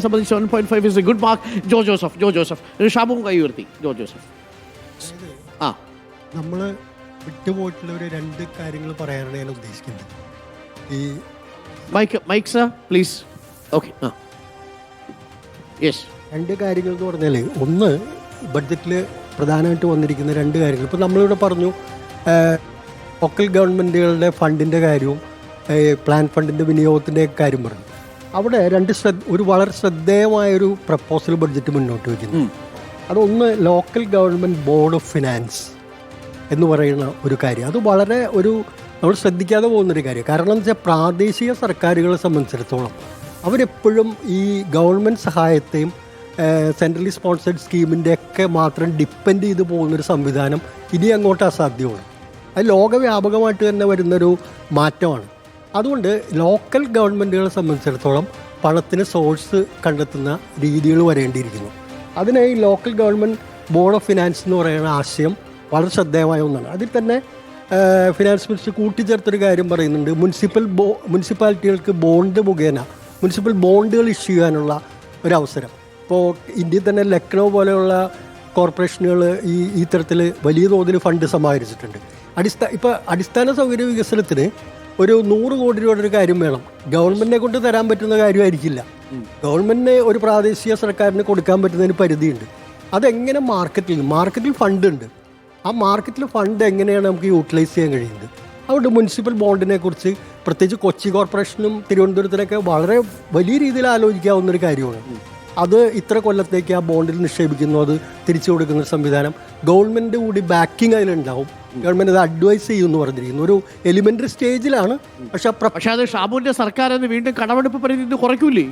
സംബന്ധിച്ച് seven point five is a good mark Jo Joseph Jo Joseph ഷാബും കൈ ഉയർത്തി ജോ Joseph ആ. നമ്മൾ വിട്ടുപോയിട്ടുള്ള ഒരു രണ്ട് കാര്യങ്ങൾ പറയാനാണ് ഞാൻ ഉദ്ദേശിക്കുന്നത്. ഈ mike mike sir please okay ah. Yes രണ്ട് കാര്യങ്ങൾ എന്ന് പറഞ്ഞാൽ ഒന്ന് ബഡ്ജറ്റിൽ പ്രധാനമായിട്ട് വന്നിരിക്കുന്ന രണ്ട് കാര്യങ്ങൾ ഇപ്പോൾ നമ്മളിവിടെ പറഞ്ഞു ലോക്കൽ ഗവൺമെന്റുകളുടെ ഫണ്ടിന്റെ കാര്യവും പ്ലാൻ ഫണ്ടിന്റെ വിനിയോഗത്തിന്റെ കാര്യം പറഞ്ഞു. അവിടെ രണ്ട് ശ്രദ്ധ ഒരു വളരെ ശ്രദ്ധേയമായൊരു പ്രപ്പോസൽ ബഡ്ജറ്റ് മുന്നോട്ട് വയ്ക്കുന്നു അതൊന്ന് local government board of finance എന്ന് പറയുന്ന ഒരു കാര്യം. അത് വളരെ ഒരു നമ്മൾ ശ്രദ്ധിക്കാതെ പോകുന്നൊരു കാര്യം. കാരണം എന്ന് വെച്ചാൽ പ്രാദേശിക സർക്കാരുകളെ സംബന്ധിച്ചിടത്തോളം അവരെപ്പോഴും ഈ ഗവൺമെന്റ് സഹായത്തെയും സെൻട്രലി സ്പോൺസേഡ് സ്കീമിന്റെ ഒക്കെ മാത്രം ഡിപ്പെൻഡ് ചെയ്ത് പോകുന്നൊരു സംവിധാനം ഇനി അങ്ങോട്ട് അസാധ്യമാണ്. അത് ലോകവ്യാപകമായിട്ട് തന്നെ വരുന്നൊരു മാറ്റമാണ്. അതുകൊണ്ട് ലോക്കൽ ഗവൺമെന്റുകളെ സംബന്ധിച്ചിടത്തോളം പണത്തിന് സോഴ്സ് കണ്ടെത്തുന്ന രീതികൾ വരേണ്ടിയിരിക്കുന്നു. അതിനായി local government board of finance എന്ന് പറയുന്ന ആശയം വളരെ ശ്രദ്ധേയമായ ഒന്നാണ്. അതിൽ തന്നെ ഫിനാൻസ് മിനിസ്റ്റർ കൂട്ടിച്ചേർത്തൊരു കാര്യം പറയുന്നുണ്ട്. മുനിസിപ്പൽ ബോ മുനിസിപ്പാലിറ്റികൾക്ക് ബോണ്ട് മുഖേന മുനിസിപ്പൽ ബോണ്ടുകൾ ഇഷ്യൂ ചെയ്യാനുള്ള ഒരവസരം. ഇപ്പോൾ ഇന്ത്യയിൽ തന്നെ ലക്നൗ പോലെയുള്ള കോർപ്പറേഷനുകൾ ഈ ഈ തരത്തിൽ വലിയ തോതിൽ ഫണ്ട് സമാഹരിച്ചിട്ടുണ്ട്. അടിസ്ഥാന ഇപ്പോൾ അടിസ്ഥാന സൗകര്യ വികസനത്തിന് ഒരു നൂറ് കോടി രൂപയുടെ ഒരു കാര്യം വേണം. ഗവൺമെന്റിനെ കൊണ്ട് തരാൻ പറ്റുന്ന കാര്യമായിരിക്കില്ല. ഗവൺമെന്റിന് ഒരു പ്രാദേശിക സർക്കാരിന് കൊടുക്കാൻ പറ്റുന്നതിന് പരിധിയുണ്ട്. അതെങ്ങനെ മാർക്കറ്റിൽ മാർക്കറ്റിൽ ഫണ്ട് ഉണ്ട്. ആ മാർക്കറ്റിൽ ഫണ്ട് എങ്ങനെയാണ് നമുക്ക് യൂട്ടിലൈസ് ചെയ്യാൻ കഴിയുന്നത്? അതുകൊണ്ട് മുനിസിപ്പൽ ബോണ്ടിനെ കുറിച്ച് പ്രത്യേകിച്ച് കൊച്ചി കോർപ്പറേഷനും തിരുവനന്തപുരത്തിനൊക്കെ വളരെ വലിയ രീതിയിൽ ആലോചിക്കാവുന്ന ഒരു കാര്യമാണ്. അത് ഇത്ര കൊല്ലത്തേക്ക് ആ ബോണ്ടിൽ നിക്ഷേപിക്കുന്നു അത് തിരിച്ചു കൊടുക്കുന്ന ഒരു സംവിധാനം. ഗവൺമെന്റ് കൂടി ബാക്കിംഗ് അതിലുണ്ടാവും. ഗവൺമെന്റ് അത് അഡ്വൈസ് ചെയ്യുമെന്ന് പറഞ്ഞിരിക്കുന്നു. ഒരു എലിമെന്ററി സ്റ്റേജിലാണ് പക്ഷെ പക്ഷേ അത് ഷാബുവിന്റെ സർക്കാർ വീണ്ടും കടമെടുപ്പ് പരിധി കുറയ്ക്കൂലേ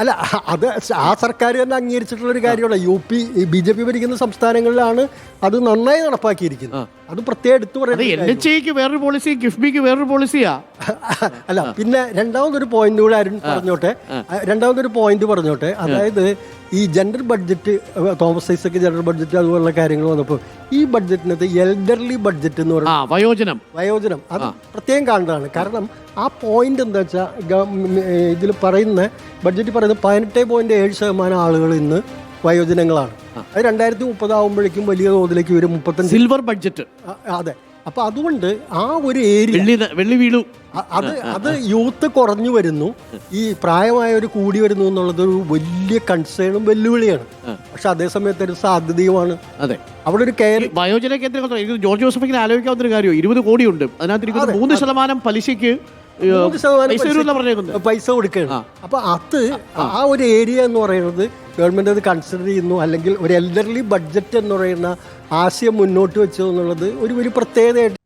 അല്ല അത് ആ സർക്കാർ തന്നെ അംഗീകരിച്ചിട്ടുള്ള ഒരു കാര്യമാണ് U P B J P ഭരിക്കുന്ന സംസ്ഥാനങ്ങളിലാണ് അത് നന്നായി നടപ്പാക്കിയിരിക്കുന്നത്. അത് പ്രത്യേകം എടുത്തു പറയുന്നത് വേറൊരു പോളിസി കിഫ്ബിക്ക് വേറൊരു പോളിസിയാ അല്ല പിന്നെ രണ്ടാമതൊരു പോയിന്റ് കൂടെ ആരും പറഞ്ഞോട്ടെ. രണ്ടാമതൊരു പോയിന്റ് പറഞ്ഞോട്ടെ. അതായത് ഈ gender budget Thomas Isaac gender budget അതുപോലുള്ള കാര്യങ്ങൾ വന്നപ്പോൾ ഈ ബഡ്ജറ്റിനകത്ത് എൽഡർലി ബഡ്ജറ്റ് എന്ന് പറയുന്നത് വയോജനം. വയോജനം. അത് പ്രത്യേകം കാണേണ്ടതാണ് കാരണം ആ പോയിന്റ് എന്താ വെച്ചാൽ ഇതിൽ പറയുന്ന ബഡ്ജറ്റ് പറയുന്നത് പതിനെട്ട് പോയിന്റ് ഏഴ് ശതമാനം ആളുകൾ ഇന്ന് വയോജനങ്ങളാണ്. അത് രണ്ടായിരത്തി മുപ്പതാവുമ്പോഴേക്കും വലിയ തോതിലേക്ക് വരും മുപ്പത്തഞ്ച് സിൽവർ ബഡ്ജറ്റ് അതെ. അപ്പൊ അതുകൊണ്ട് ആ ഒരു ഏരിയ വെള്ളി വീണു. അത് അത് യൂത്ത് കുറഞ്ഞു വരുന്നു. ഈ പ്രായമായവർ കൂടി വരുന്നു എന്നുള്ളത് ഒരു വലിയ കൺസേണും വെല്ലുവിളിയാണ്. പക്ഷെ അതേസമയത്ത് ഒരു സാധ്യതയുമാണ്. അതെ. അവിടെ ഒരു കെയർ വയോജന കേന്ദ്രം ജോർജ് ജോസഫിന് ആലോചിക്കാവുന്ന ഒരു കാര്യം ഇരുപത് കോടിയുണ്ട്. അതിനകത്ത് ഇരിക്കുന്ന മൂന്ന് ശതമാനം പലിശയ്ക്ക് പൈസ കൊടുക്കുകയാണ്. അപ്പൊ അത് ആ. ഒരു ഏരിയ എന്ന് പറയുന്നത് ഗവൺമെന്റ് അത് കൺസിഡർ ചെയ്യുന്നു. അല്ലെങ്കിൽ ഒരു എൽഡർലി ബഡ്ജറ്റ് എന്ന് പറയുന്ന ആശയം മുന്നോട്ട് വെച്ചു എന്നുള്ളത് ഒരു ഒരു പ്രത്യേകതയായിട്ട്